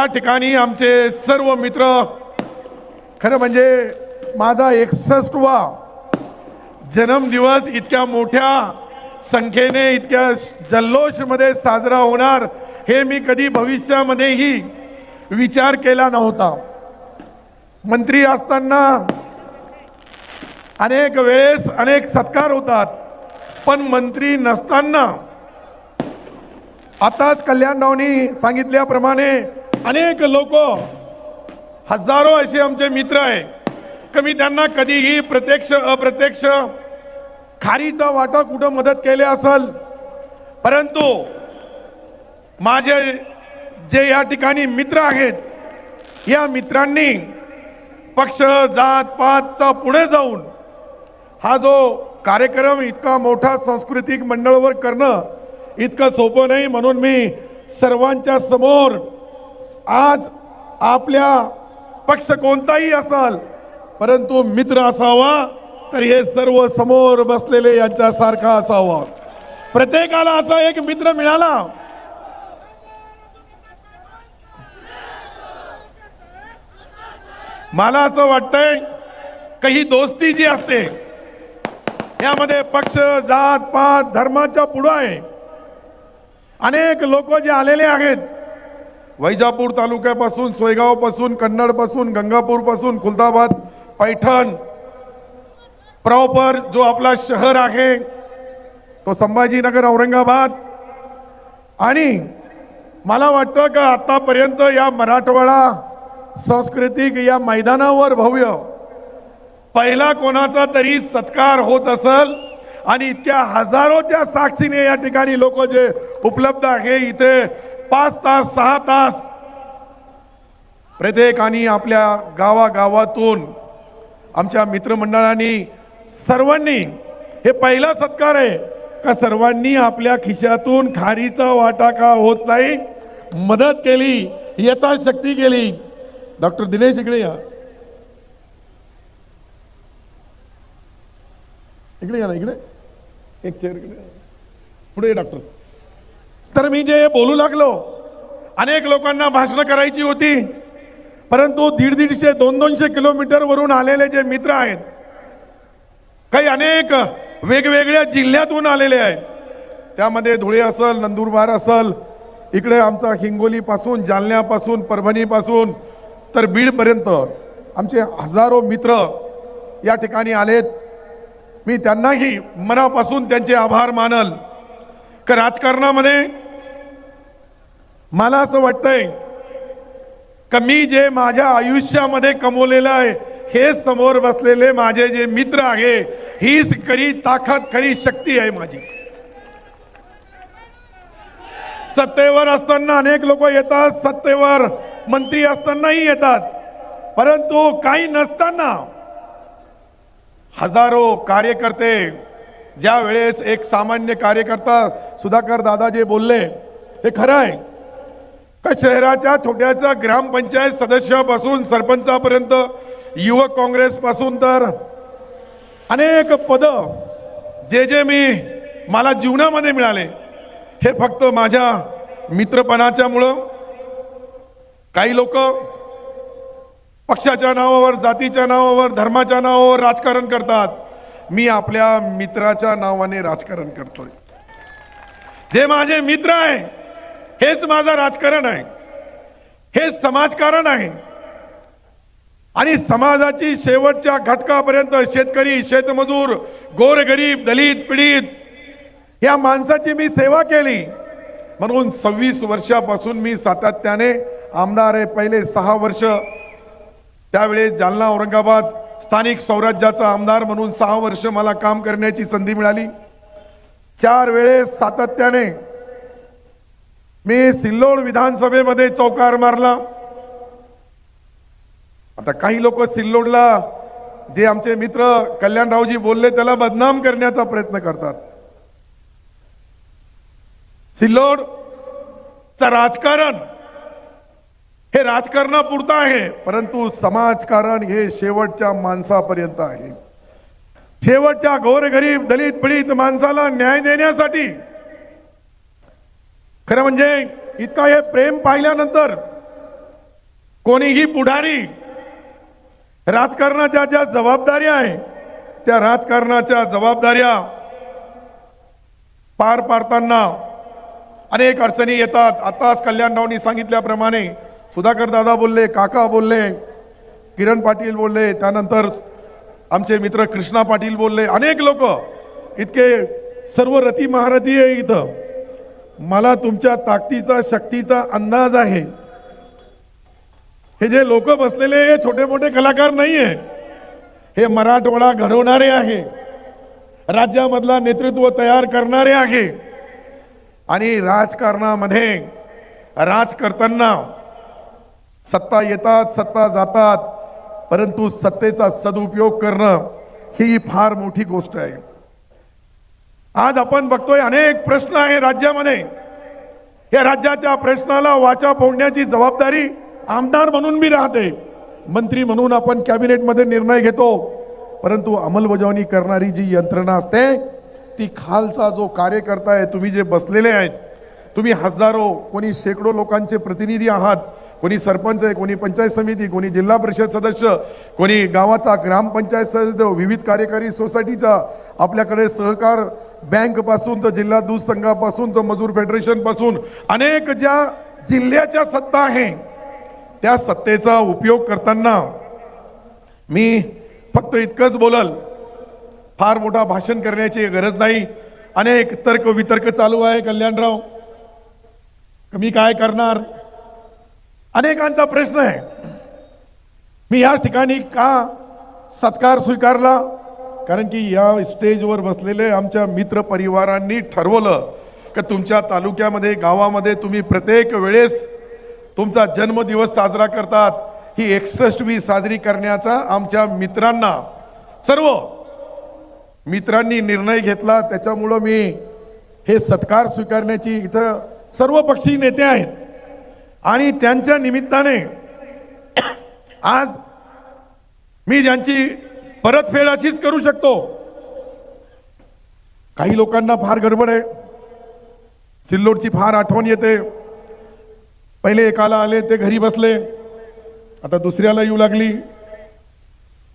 त्या ठिकाणी आमचे सर्व मित्र खरं म्हणजे माझा एकसष्टवा जन्मदिवस इतक्या मोठ्या संख्येने इतक्या जल्लोषमध्ये साजरा होणार हे मी कधी भविष्यामध्येही विचार केला नव्हता. मंत्री असताना अनेक वेळेस अनेक सत्कार होतात पण मंत्री नसताना आताच कल्याणरावनी सांगितल्याप्रमाणे अनेक लोक हजारो असे आमचे मित्र आहे की मी त्यांना कधीही प्रत्यक्ष अप्रत्यक्ष खारीचा वाटा कुठं मदत केले असल. परंतु माझे जे या ठिकाणी मित्र आहेत या मित्रांनी पक्ष जात पातचा पुढे जाऊन हा जो कार्यक्रम इतका मोठा सांस्कृतिक मंडळावर करणं इतकं सोपं नाही म्हणून मी सर्वांच्या समोर आज आपल्या पक्ष कोणताही असाल परंतु मित्र असावा तर हे सर्व समोर बसलेले यांच्यासारखा असावा. प्रत्येकाला असा एक मित्र मिळाला. मला असं वाटतंय काही दोस्ती जी असते यामध्ये पक्ष जात पात धर्माच्या पुढं आहे. अनेक लोक जे आलेले आहेत वैजापूर तालुक्यापासून सोयगावपासून कन्नडपासून गंगापूरपासून खुलदाबाद पैठण. प्रॉपर जो आपला शहर आहे तो संभाजीनगर औरंगाबाद. आणि मला वाटतं का आतापर्यंत या मराठवाडा सांस्कृतिक या मैदानावर भव्य. पहिला कोणाचा तरी सत्कार होत असल आणि इतक्या हजारोच्या साक्षीने या ठिकाणी लोक जे उपलब्ध आहे इथे पाच तास सहा तास. प्रत्येकाने आपल्या गावागावातून आमच्या मित्रमंडळांनी सर्वांनी हे पहिला सत्कार आहे का सर्वांनी आपल्या खिशातून खारीचा वाटा का होत नाही? मदत केली यथाशक्ती केली. डॉक्टर दिनेश इकडे या. इकडे या ना इकडे. एक चेअर इकडे. पुढे डॉक्टर. तर मी जे बोलू लागलो अनेक लोकांना भाषणं करायची होती परंतु दीड दीडशे दोन दोनशे किलोमीटर वरून आलेले जे मित्र आहेत काही अनेक वेगवेगळ्या जिल्ह्यातून आलेले आहेत. त्यामध्ये धुळे असल नंदुरबार असल इकडे आमचा हिंगोलीपासून जालन्यापासून परभणीपासून तर बीडपर्यंत आमचे हजारो मित्र या ठिकाणी आलेत. मी त्यांनाही मनापासून त्यांचे आभार मानल. का राजकारणामध्ये मला असं वाटतंय का मी जे माझ्या आयुष्यामध्ये कमवलेलं आहे हे समोर बसलेले माझे जे मित्र आहे हीच खरी ताकद खरी शक्ती आहे माझी. सत्तेवर असताना अनेक लोक येतात सत्तेवर मंत्री असतानाही येतात. परंतु काही नसताना हजारो कार्यकर्ते ज्या वेळेस एक सामान्य कार्यकर्ता सुधाकर दादा जे बोलले हे खरं आहे. का शहराच्या छोट्याच्या ग्रामपंचायत सदस्यापासून सरपंचापर्यंत युवक काँग्रेसपासून तर अनेक पद जे जे मी मला जीवनामध्ये मिळाले हे फक्त माझ्या मित्रपणाच्यामुळं. काही लोक पक्षाच्या नावावर जातीच्या नावावर धर्माच्या नावावर राजकारण करतात. मी आपल्या मित्राच्या नावाने राजकारण करतोय. जे माझे मित्र आहे हेच माझं राजकारण आहे. हे समाजकारण आहे. आणि समाजाची शेवटच्या घटकापर्यंत शेतकरी शेतमजूर गोरगरीब दलित पीडित या माणसाची मी सेवा केली. म्हणून सव्वीस वर्षापासून मी सातत्याने आमदार आहे. पहिले सहा वर्ष त्यावेळेस जालना औरंगाबाद स्थानिक स्वराज्याचा आमदार म्हणून सहा वर्ष मला काम करण्याची संधी मिळाली. चार वेळेस सातत्याने मी सिल्लोड विधानसभेमध्ये चौकार मारला. आता काही लोक सिल्लोडला जे आमचे मित्र कल्याणरावजी बोलले त्याला बदनाम करण्याचा प्रयत्न करतात. सिल्लोडचं राजकारण हे राजकारणापुरतं आहे परंतु समाजकारण हे शेवटच्या माणसापर्यंत आहे. शेवटच्या गोरगरीब दलित पीडित माणसाला न्याय देण्यासाठी खरं म्हणजे इतका हे प्रेम पाहिल्यानंतर कोणीही पुढारी राजकारणाच्या ज्या जबाबदाऱ्या आहे त्या राजकारणाच्या जबाबदाऱ्या पार पाडताना अनेक अडचणी येतात. आताच कल्याणरावनी सांगितल्याप्रमाणे सुधाकर दादा बोलले काका बोलले किरण पाटील बोलले त्यानंतर आमचे मित्र कृष्णा पाटील बोलले अनेक लोक इतके सर्व रती महारथी आहे इथं. मला तुमच्या ताकदीचा शक्तीचा अंदाज आहे. हे जे लोक बसलेले हे छोटे मोठे कलाकार नाही आहे हे मराठवाडा घडवणारे आहे. राज्यामधला नेतृत्व तयार करणारे आहे. आणि राजकारणामध्ये राज करताना सत्ता येतात सत्ता जातात परंतु सत्तेचा सदुपयोग करणं ही फार मोठी गोष्ट आहे. आज आपण बघतोय अनेक प्रश्न आहे राज्यामध्ये. या राज्याच्या प्रश्नाला वाचा फोडण्याची जबाबदारी आमदार म्हणून मी राहते. मंत्री म्हणून आपण कॅबिनेटमध्ये निर्णय घेतो. परंतु अंमलबजावणी करणारी जी यंत्रणा असते ती खालचा जो कार्यकर्ता आहे तुम्ही जे बसलेले आहेत तुम्ही हजारो कोणी शेकडो लोकांचे प्रतिनिधी आहात कोणी सरपंच आहे कोणी पंचायत समिती कोणी जिल्हा परिषद सदस्य कोणी गावाचा ग्रामपंचायत सदस्य विविध कार्यकारी सोसायटीचा आपल्याकडे सहकार बँकपासून तर जिल्हा दूध संघापासून तर मजूर फेडरेशनपासून अनेक ज्या जिल्ह्याच्या सत्ता आहे त्या सत्तेचा उपयोग करताना मी फक्त इतकंच बोलल फार मोठा भाषण करण्याची गरज नाही. अनेक तर्क वितर्क चालू आहे कल्याणराव. मी काय करणार? अनेकांचा प्रश्न आहे. मी या ठिकाणी का सत्कार स्वीकारला? कारण की या स्टेजवर बसलेले आमच्या मित्र परिवारांनी ठरवलं की तुमच्या तालुक्यामध्ये गावामध्ये तुम्ही प्रत्येक वेळेस तुमचा जन्मदिवस साजरा करतात. ही एकसष्टवी साजरी करण्याचा आमच्या मित्रांना सर्व मित्रांनी निर्णय घेतला. त्याच्यामुळं मी हे सत्कार स्वीकारण्याची इथं सर्व पक्षी नेते आहेत. आणि त्यांच्या निमित्ताने आज मी ज्यांची परतफेड अशीच करू शकतो. काही लोकांना फार गडबड आहे. सिल्लोडची फार आठवण येते. पहिले एकाला आले ते घरी बसले. आता दुसऱ्याला येऊ लागली.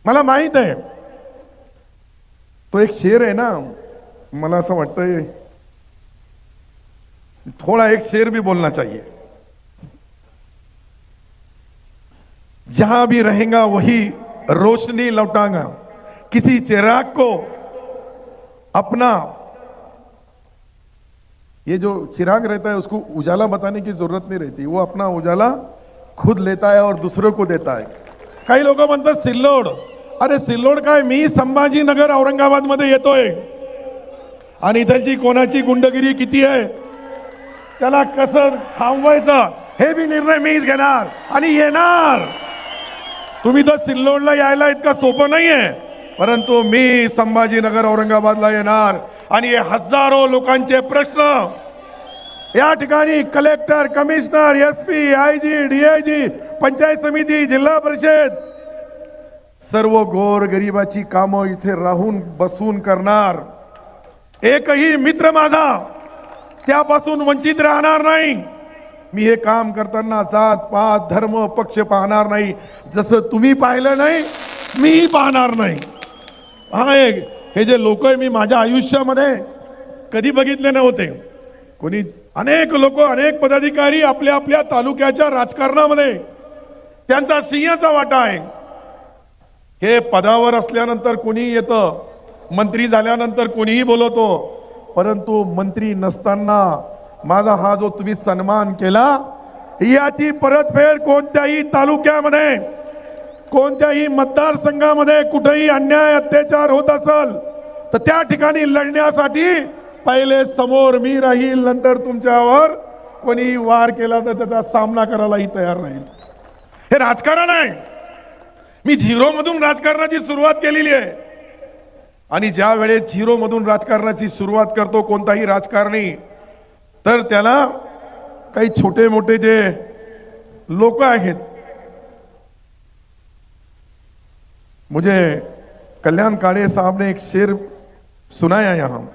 मला माहीत आहे. तो एक शेर आहे ना मला असं वाटतंय थोड़ा एक शेर भी बोलना चाहिए. जहां भी रहेगा वही रोशनी लौटांगा। किसी चिराग को अपना ये जो चिराग रहता है उसको उजाला बताने की जरूरत नहीं रहती। वो अपना उजाला खुद लेता है और दूसरों को देता है। काही लोक म्हणतात सिल्लोड। अरे सिल्लोड काय मी संभाजीनगर औरंगाबादमध्ये येतोय आणि इथलची कोणाची गुंडगिरी किती आहे त्याला कसं थांबवायचं? हे बी निर्णय मीच घेणार आणि येणार। तुम्ही तर सिल्लोडला यायला इतका सोपं नाही आहे परंतु मी संभाजीनगर औरंगाबादला येणार आणि हे हजारो लोकांचे प्रश्न. या ठिकाणी collector commissioner S P I G DIG panchayat समिती जिल्हा परिषद सर्व गोर गरिबाची कामं इथे राहून बसून करणार. एकही मित्र माझा त्यापासून वंचित राहणार नाही. मी हे काम करताना जात पात धर्म पक्ष पाहणार नाही. जसं तुम्ही पाहिलं नाही मीही पाहणार नाही. हा एक हे जे लोक आहे मी माझ्या आयुष्यामध्ये कधी बघितले नव्हते. कोणी अनेक लोक अनेक पदाधिकारी आपल्या आपल्या तालुक्याच्या राजकारणामध्ये त्यांचा सिंहाचा वाटा आहे. हे पदावर असल्यानंतर कोणी येतं मंत्री झाल्यानंतर कोणीही बोलवतो परंतु मंत्री नसताना माझा हा जो तुम्ही सन्मान केला याची परतफेड कोणत्याही तालुक्यामध्ये कोणत्याही मतदारसंघामध्ये कुठेही अन्याय अत्याचार होत असल तर त्या ठिकाणी लढण्यासाठी पहिले समोर मी राहील नंतर तुमच्यावर कोणी वार केला तर त्याचा सामना करायलाही तयार राहील. हे राजकारण आहे. मी झिरो मधून राजकारणाची सुरुवात केलेली आहे. आणि ज्या वेळेस झिरो मधून राजकारणाची सुरुवात करतो कोणताही राजकारणी तर त्याला काही छोटे मोठे जे लोक आहेत, मुझे कल्याण काळे साहब ने एक शेर सुनाया यहाँ।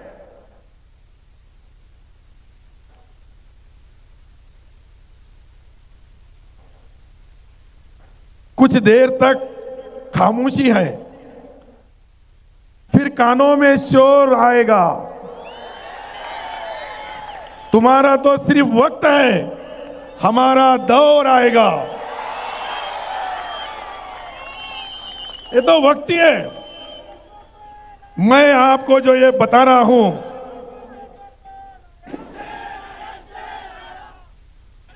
कुछ देर तक खामोशी है, फिर कानों में शोर आएगा। तुम्हारा तो सिर्फ वक्त है हमारा दौर आएगा। ये तो वक्त ही है। मैं आपको जो ये बता रहा हूं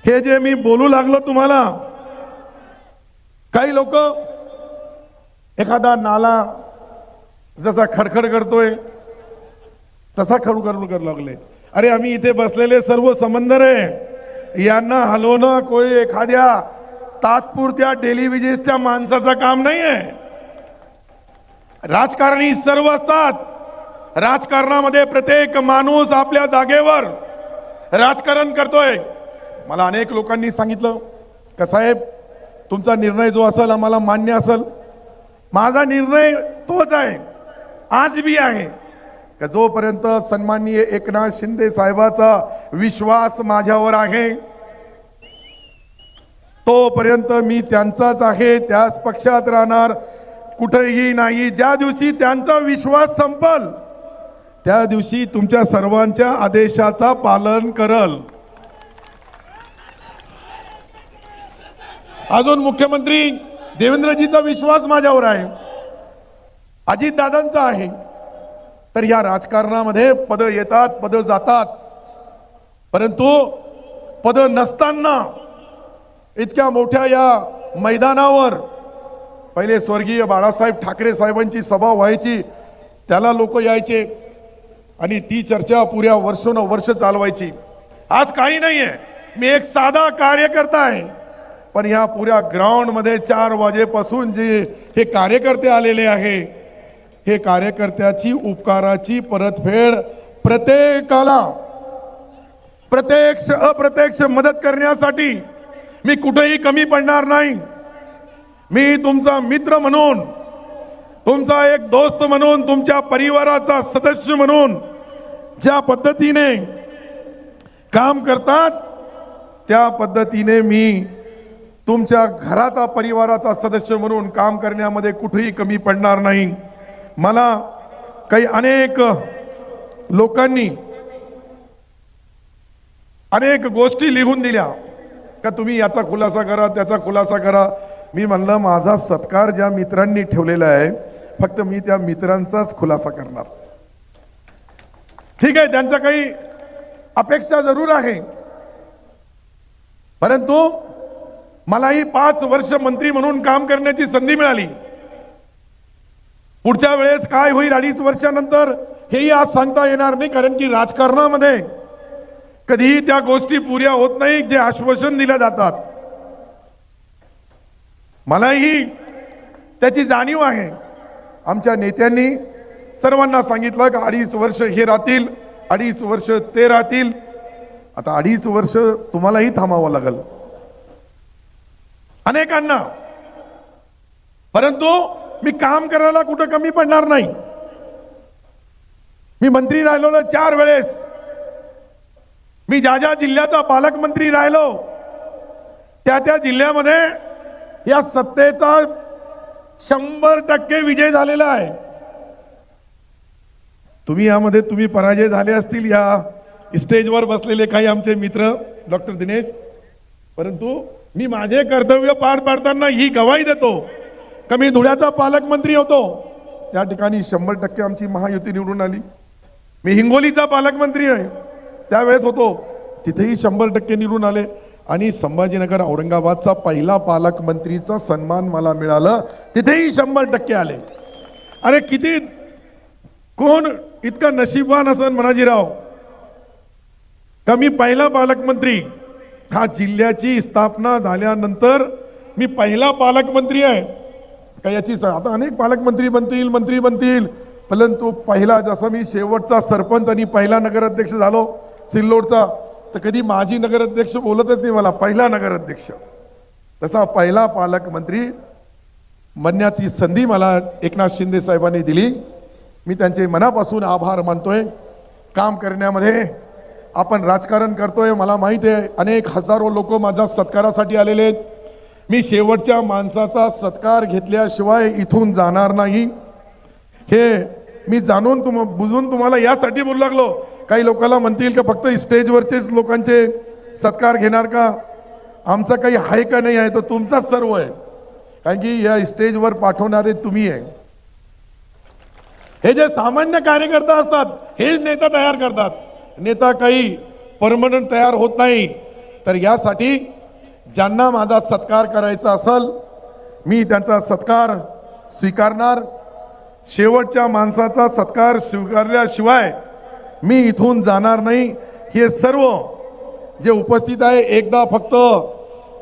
हे जे मी बोलू लागलो तुम्हाला काही लोक एखादा नाला जसा खडखड करतोय तसा खडू करू करू लागले. अरे आम्ही इथे बसलेले सर्व समंदर आहे यांना हलवणं कोई एखाद्या तात्पुरत्या टेलिव्हिजनच्या माणसाचं काम नाही आहे राजकारणी सर्व असतात. राजकारणामध्ये प्रत्येक माणूस आपल्या जागेवर राजकारण करतोय. मला अनेक लोकांनी सांगितलं का साहेब तुमचा निर्णय जो असेल आम्हाला मान्य असेल. माझा निर्णय तोच आहे. आज बी आहे. का जोपर्यंत सन्माननीय एकनाथ शिंदे साहेबाचा विश्वास माझ्यावर आहे तोपर्यंत मी त्यांचाच आहे त्याच पक्षात राहणार कुठेही नाही. ज्या दिवशी त्यांचा विश्वास संपल त्या दिवशी तुमच्या सर्वांच्या आदेशाचा पालन करल. अजून मुख्यमंत्री देवेंद्रजीचा विश्वास माझ्यावर आहे. अजितदादांचा आहे. तर या राजकारणामध्ये पद येतात पद जातात. परंतु पद नसताना इतक्या मोठ्या या मैदानावर पहिले स्वर्गीय बाळासाहेब ठाकरे साहेबांची सभा व्हायची त्याला लोक यायचे आणि ती चर्चा पुऱ्या वर्षोनवर्ष चालवायची. आज काही नाही आहे मी एक साधा कार्यकर्ता आहे. पण ह्या पुऱ्या ग्राउंडमध्ये चार वाजेपासून जे हे कार्यकर्ते आलेले आहे हे कार्यकर्त्याची उपकाराची परतफेड प्रत्येकाला प्रत्यक्ष अप्रत्यक्ष मदत करण्यासाठी मी कुठेही कमी पडणार नाही. मी तुमचा मित्र म्हणून तुमचा एक दोस्त म्हणून तुमच्या परिवाराचा सदस्य म्हणून ज्या पद्धतीने काम करतात त्या पद्धतीने मी तुमच्या घराचा परिवाराचा सदस्य म्हणून काम करण्यामध्ये कुठेही कमी पडणार नाही. मला काही अनेक लोकांनी अनेक गोष्टी लिहून दिल्या. का तुम्ही याचा खुलासा करा त्याचा खुलासा करा. मी म्हणलं माझा सत्कार ज्या मित्रांनी ठेवलेला आहे फक्त मी त्या मित्रांचाच खुलासा करणार. ठीक आहे त्यांचा काही अपेक्षा जरूर आहे. परंतु मलाही पाच वर्ष मंत्री म्हणून काम करण्याची संधी मिळाली. पुढच्या वेळेस काय होईल अडीच वर्षानंतर हेही आज सांगता येणार नाही कारण की राजकारणामध्ये कधीही त्या गोष्टी पुऱ्या होत नाही जे आश्वासन दिल्या जातात. मलाही त्याची जाणीव आहे. आमच्या नेत्यांनी सर्वांना सांगितलं की अडीच वर्ष हे राहतील अडीच वर्ष ते राहतील. आता अडीच वर्ष तुम्हालाही थांबावं लागल. अनेकांना. परंतु मी काम करायला कुठं कमी पडणार नाही. मी मंत्री राहिलो ना चार वेळेस. मी ज्या ज्या जिल्ह्याचा पालकमंत्री राहिलो त्या त्या जिल्ह्यामध्ये या सत्तेचा शंभर टक्के विजय झालेला आहे. तुम्ही यामध्ये तुम्ही पराजय झाले असतील या स्टेजवर बसलेले काही आमचे मित्र डॉक्टर दिनेश. परंतु मी माझे कर्तव्य पार पाडताना ही गवाही देतो. का मी धुळ्याचा पालकमंत्री होतो. त्या ठिकाणी शंभर टक्के आमची महायुती निवडून आली. मी हिंगोलीचा पालकमंत्री आहे. त्यावेळेस होतो. तिथेही शंभर टक्के निवडून आले. आणि संभाजीनगर औरंगाबादचा पहिला पालकमंत्रीचा सन्मान मला मिळालं. तिथेही शंभर टक्के आले. अरे किती? कोण? इतका नशीबवान असन मनाजीराव. का मी पहिला पालकमंत्री हा जिल्ह्याची स्थापना झाल्यानंतर मी पहिला पालकमंत्री आहे. का याची आता अनेक पालकमंत्री बनतील मंत्री बनतील. परंतु पहिला जसा मी शेवटचा सरपंच आणि पहिला नगराध्यक्ष झालो सिल्लोडचा तर कधी माझी नगराध्यक्ष बोलतच नाही मला पहिला नगराध्यक्ष. तसा पहिला पालकमंत्री बनण्याची संधी मला एकनाथ शिंदे साहेबांनी दिली. मी त्यांचे मनापासून आभार मानतोय. काम करण्यामध्ये आपण राजकारण करतोय मला माहीत आहे अनेक हजारो लोक माझ्या सत्कारासाठी आलेले आहेत. मी शेवटच्या माणसाचा सत्कार घेतल्याशिवाय इथून जाणार नाही. हे मी जाणून तुम बुजून तुम्हाला यासाठी बोलू लागलो. काही लोकांना म्हणतील का फक्त स्टेजवरचेच लोकांचे सत्कार घेणार का? आमचं काही आहे का नाही आहे? तर तुमचाच सर्व आहे. कारण की या स्टेजवर पाठवणारे तुम्ही आहे. हे जे सामान्य कार्यकर्ता असतात हेच नेता तयार करतात. नेता काही परमनंट तयार होत नाही. तर यासाठी ज्यांना माझा सत्कार करायचा असेल मी त्यांचा सत्कार स्वीकारणार. शेवटच्या माणसाचा सत्कार स्वीकारल्याशिवाय मी इथून जाणार नाही. हे सर्व जे उपस्थित आहे एकदा फक्त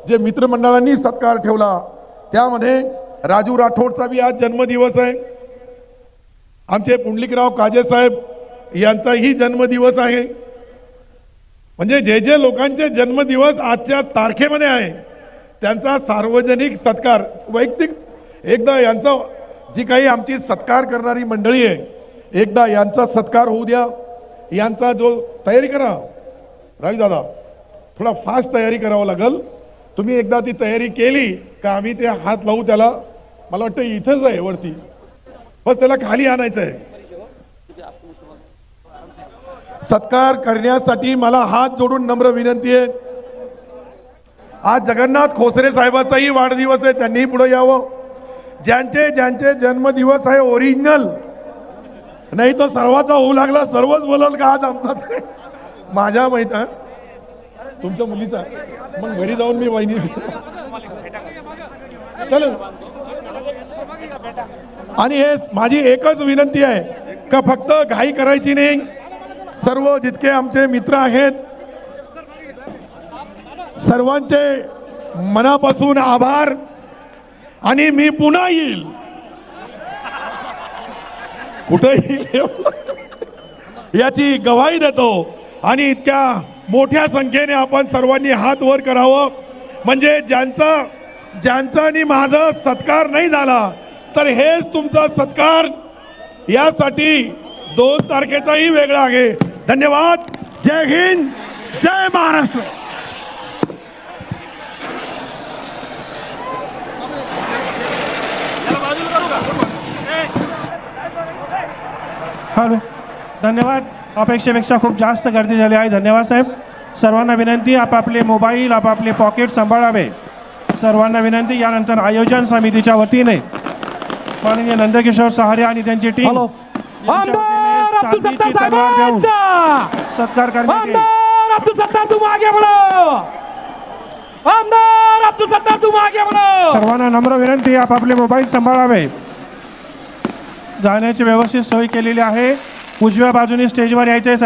जे मित्रमंडळांनी सत्कार ठेवला त्यामध्ये राजू राठोडचा बी आज जन्मदिवस आहे. आमचे पुंडलिकराव काजे साहेब यांचाही जन्मदिवस आहे. म्हणजे जे जे लोकांचे जन्मदिवस आजच्या तारखेमध्ये आहे त्यांचा सार्वजनिक सत्कार वैयक्तिक एकदा यांचा जी काही आमची सत्कार करणारी मंडळी आहे एकदा यांचा सत्कार होऊ द्या. यांचा जो तयारी करा. राजू दादा थोडा फास्ट तयारी करावं लागेल. तुम्ही एकदा ती तयारी केली का आम्ही ते हात लावू त्याला? मला वाटतं इथंच आहे वरती. बस त्याला खाली आणायचं आहे. सत्कार करण्यासाठी मला हात जोडून नम्र विनंती आहे. आज जगन्नाथ खोसरे साहेबाचाही वाढदिवस आहे त्यांनीही पुढे यावं. ज्यांचे ज्यांचे जन्मदिवस आहे ओरिजिनल नाही तो सर्वाचा होऊ लागला सर्वच बोलाल का आज आमचाच आहे? माझ्या माहीत तुमच्या मुलीचा आहे. मग घरी जाऊन मी वहिनी चल. आणि हे माझी एकच विनंती आहे का फक्त घाई करायची नाही. सर्व जितके आमचे मित्र आहेत सर्वांचे मनापासून आभार. आणि मी पुन्हा येईल. कुठेही येईल याची गवाही देतो. आणि इतक्या मोठ्या संख्येने आपण सर्वांनी हात वर करावं. म्हणजे ज्यांचा ज्यांचा आणि माझा सत्कार नाही झाला तर हेच तुमचा सत्कार. यासाठी दोन तारखेचाही वेगळा आहे. धन्यवाद जय हिंद जय महाराष्ट्र. हॅलो धन्यवाद. अपेक्षेपेक्षा खूप जास्त गर्दी झाली आहे. धन्यवाद साहेब. सर्वांना विनंती आपापले मोबाईल आपापले पॉकेट सांभाळावे. सर्वांना विनंती यानंतर आयोजन समितीच्या वतीने. माननीय नंदकिशोर सहारे आणि त्यांची टीम अब्दुल सत्तार साहेबांचा सत्कार आमदार अब्दुल सत्तार आमदार अब्दुल तुम आगे बढ़ो सर्वांना नम्र विनंती आपापले मोबाईल सांभाळावे. जाण्याची व्यवस्थित सोय केलेली आहे. उजव्या बाजूने स्टेजवर यायचे